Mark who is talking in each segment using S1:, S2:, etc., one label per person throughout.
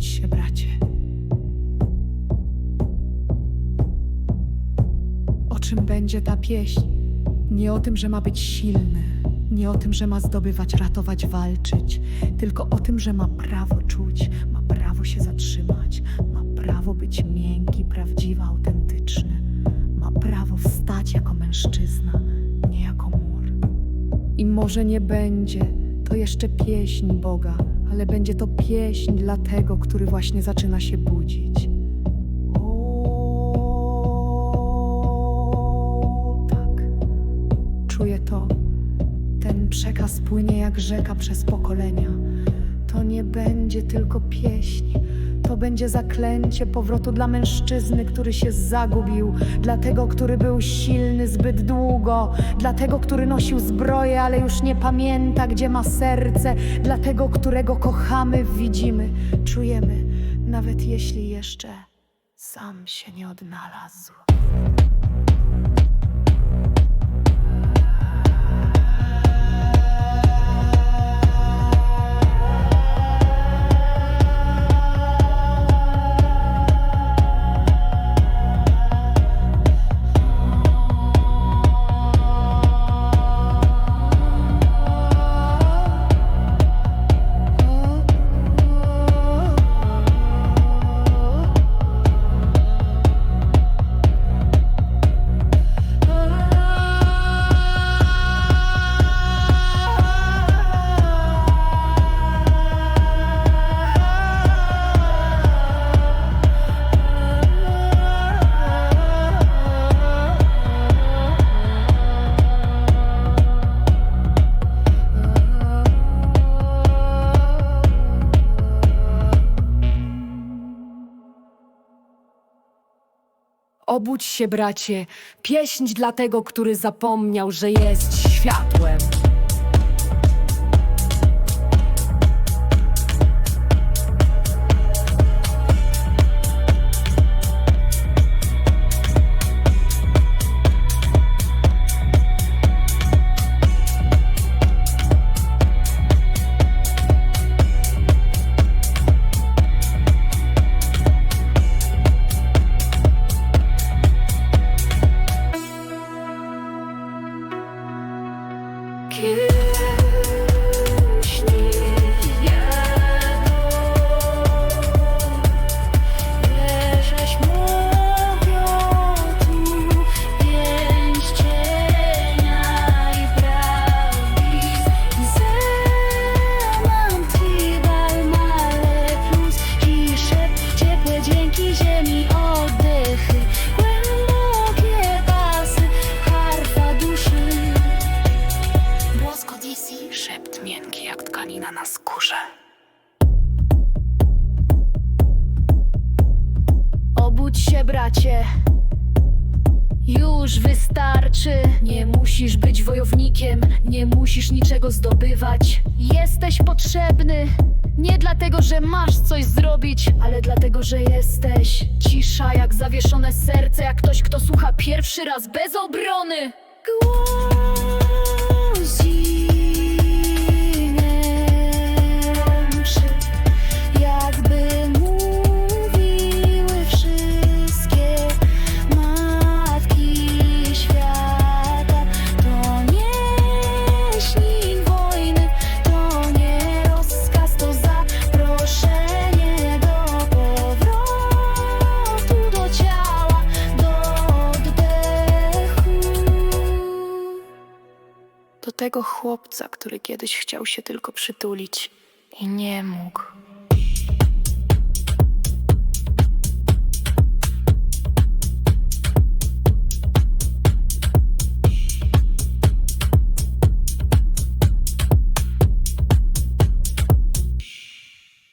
S1: Obudź się, bracie. O czym będzie ta pieśń? Nie o tym, że ma być silny, nie o tym, że ma zdobywać, ratować, walczyć, tylko o tym, że ma prawo czuć, ma prawo się zatrzymać, ma prawo być miękki, prawdziwy, autentyczny, ma prawo wstać jako mężczyzna, nie jako mur. I może nie będzie to jeszcze pieśń Boga, ale będzie to pieśń dla tego, który właśnie zaczyna się budzić. Tak. Czuję to. Ten przekaz płynie jak rzeka przez pokolenia. To nie będzie tylko pieśń. To będzie zaklęcie powrotu dla mężczyzny, który się zagubił, dla tego, który był silny zbyt długo, dla tego, który nosił zbroję, ale już nie pamięta, gdzie ma serce, dla tego, którego kochamy, widzimy, czujemy, nawet jeśli jeszcze sam się nie odnalazł.
S2: Obudź się, bracie, pieśń dla tego, który zapomniał, że jest światłem.
S3: Bracie. Już wystarczy. Nie musisz być wojownikiem, nie musisz niczego zdobywać. Jesteś potrzebny. Nie dlatego, że masz coś zrobić, ale dlatego, że jesteś. Cisza jak zawieszone serce, jak ktoś, kto słucha pierwszy raz bez obrony. Głosiny
S1: tego chłopca, który kiedyś chciał się tylko przytulić i nie mógł.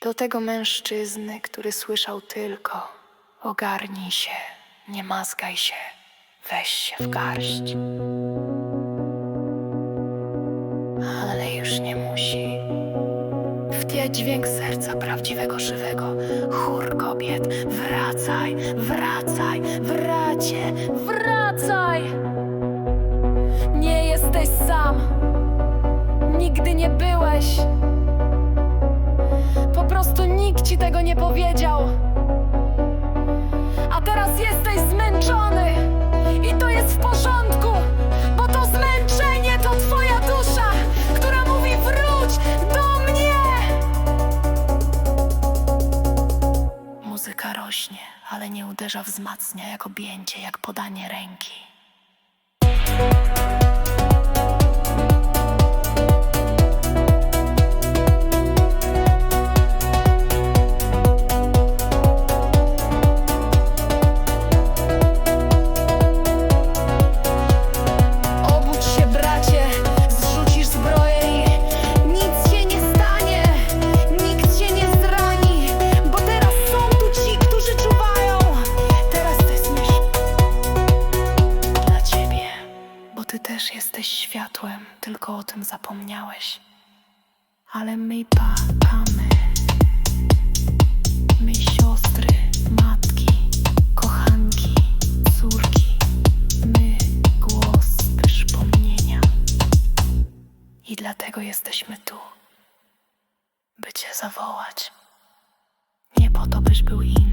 S1: Do tego mężczyzny, który słyszał tylko: Ogarnij się, nie mazgaj się, weź się w garść. Dźwięk serca prawdziwego, żywego, chór kobiet. Wracaj, wracaj, wracie, wracaj!
S3: Nie jesteś sam. Nigdy nie byłeś. Po prostu nikt
S2: ci tego nie powiedział. A teraz jesteś zmęczony i to jest w porządku, Ale nie uderza, wzmacnia jak objęcie, jak podanie ręki. Tylko o tym zapomniałeś. Ale my pamy, my siostry, matki, kochanki, córki, my głos przypomnienia. I dlatego jesteśmy tu, by cię zawołać. Nie po to, byś był inny,